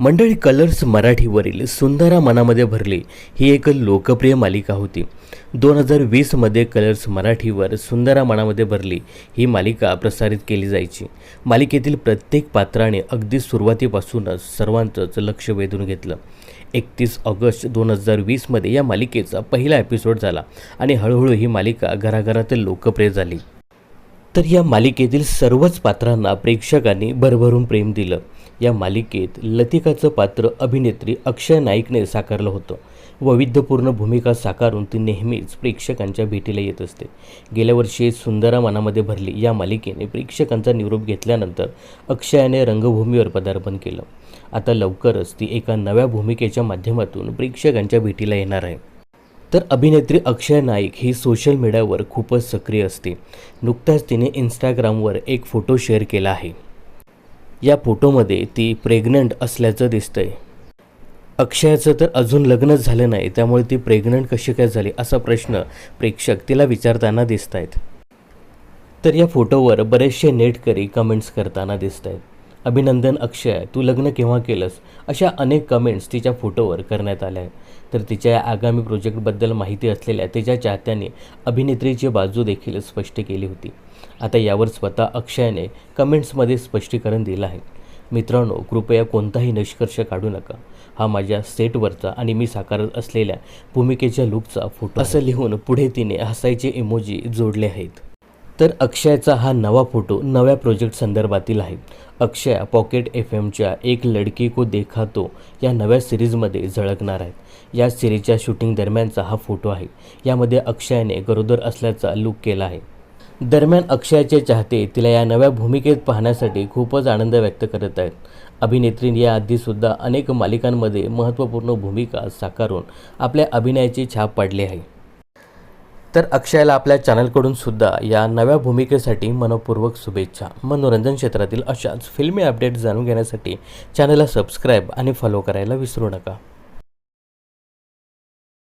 मंडळी कलर्स मराठीवरील सुंदरा मनामध्ये भरली ही एक लोकप्रिय मालिका होती. दोन हजार वीसमध्ये कलर्स मराठीवर सुंदरा मनामध्ये भरली ही मालिका प्रसारित केली जायची. मालिकेतील प्रत्येक पात्राने अगदी सुरुवातीपासूनच सर्वांचंच लक्ष वेधून घेतलं. एकतीस ऑगस्ट दोन हजार वीसमध्ये या मालिकेचा पहिला एपिसोड झाला आणि हळूहळू ही मालिका घराघरात लोकप्रिय झाली. तर या मालिकेतील सर्वच पात्रांना प्रेक्षकांनी भरभरून प्रेम दिलं. या मालिकेत लतिकाचं पात्र अभिनेत्री अक्षय नाईकने साकारलं होतं. वैविध्यपूर्ण भूमिका साकारून ती नेहमीच प्रेक्षकांच्या भेटीला येत असते. गेल्या वर्षी सुंदरा मनामध्ये भरली या मालिकेने प्रेक्षकांचा निरोप घेतल्यानंतर अक्षयाने रंगभूमीवर पदार्पण केलं. आता लवकरच ती एका नव्या भूमिकेच्या माध्यमातून प्रेक्षकांच्या भेटीला येणार आहे. तर अभिनेत्री अक्षय नाईक ही सोशल मीडियावर खूपच सक्रिय असते. नुकत्याच तिने इंस्टाग्रामवर एक फोटो शेअर केला आहे. या फोटोमध्ये ती प्रेग्नंट असल्याचं दिसतंय. अक्षयाचं तर अजून लग्नच झालं नाही त्यामुळे ती प्रेग्नंट कशी काय झाली असा प्रश्न प्रेक्षक तिला विचारताना दिसत आहेत तर या फोटोवर बरेचसे नेटकरी कमेंट्स करताना दिसत आहेत अभिनंदन अक्षय तू लग्न केव्हा केलंस? अशा अनेक कमेंट्स तिच्या फोटोवर करण्यात आल्या आहेत. तर तिच्या या आगामी प्रोजेक्टबद्दल माहिती असलेल्या तिच्या चाहत्यांनी अभिनेत्रीची बाजू देखील स्पष्ट केली होती. आता यावर स्वतः अक्षयने कमेंट्समध्ये स्पष्टीकरण दिलं आहे. मित्रांनो कृपया कोणताही निष्कर्ष काढू नका. हा माझ्या सेटवरचा आणि मी साकारत असलेल्या भूमिकेच्या लुकचा फोटो असं लिहून पुढे तिने हसायचे इमोजी जोडले आहेत. तर अक्षयचा हा नवा फोटो नव्या प्रोजेक्ट संदर्भातील आहे. अक्षय पॉकेट एफ एमच्या एक लडकी को देखा तो या नव्या सिरीजमध्ये झळकणार आहेत. या सिरीजच्या शूटिंग दरम्यानचा हा फोटो आहे. यामध्ये अक्षयाने गरोदर असल्याचा लुक केला आहे. दरम्यान अक्षयाचे चाहते तिला या नव्या भूमिकेत पाहण्यासाठी खूपच आनंद व्यक्त करत आहेत. अभिनेत्रीने याआधीसुद्धा अनेक मालिकांमध्ये महत्त्वपूर्ण भूमिका साकारून आपल्या अभिनयाची छाप पाडली आहे. तर अक्षयला आपल्या चॅनलकडून सुद्धा या नव्या भूमिकेसाठी मनपूर्वक शुभेच्छा. मनोरंजन क्षेत्रातील अशाच फिल्मी अपडेट जाणून घेण्यासाठी चॅनलला सबस्क्राईब आणि फॉलो करायला विसरू नका.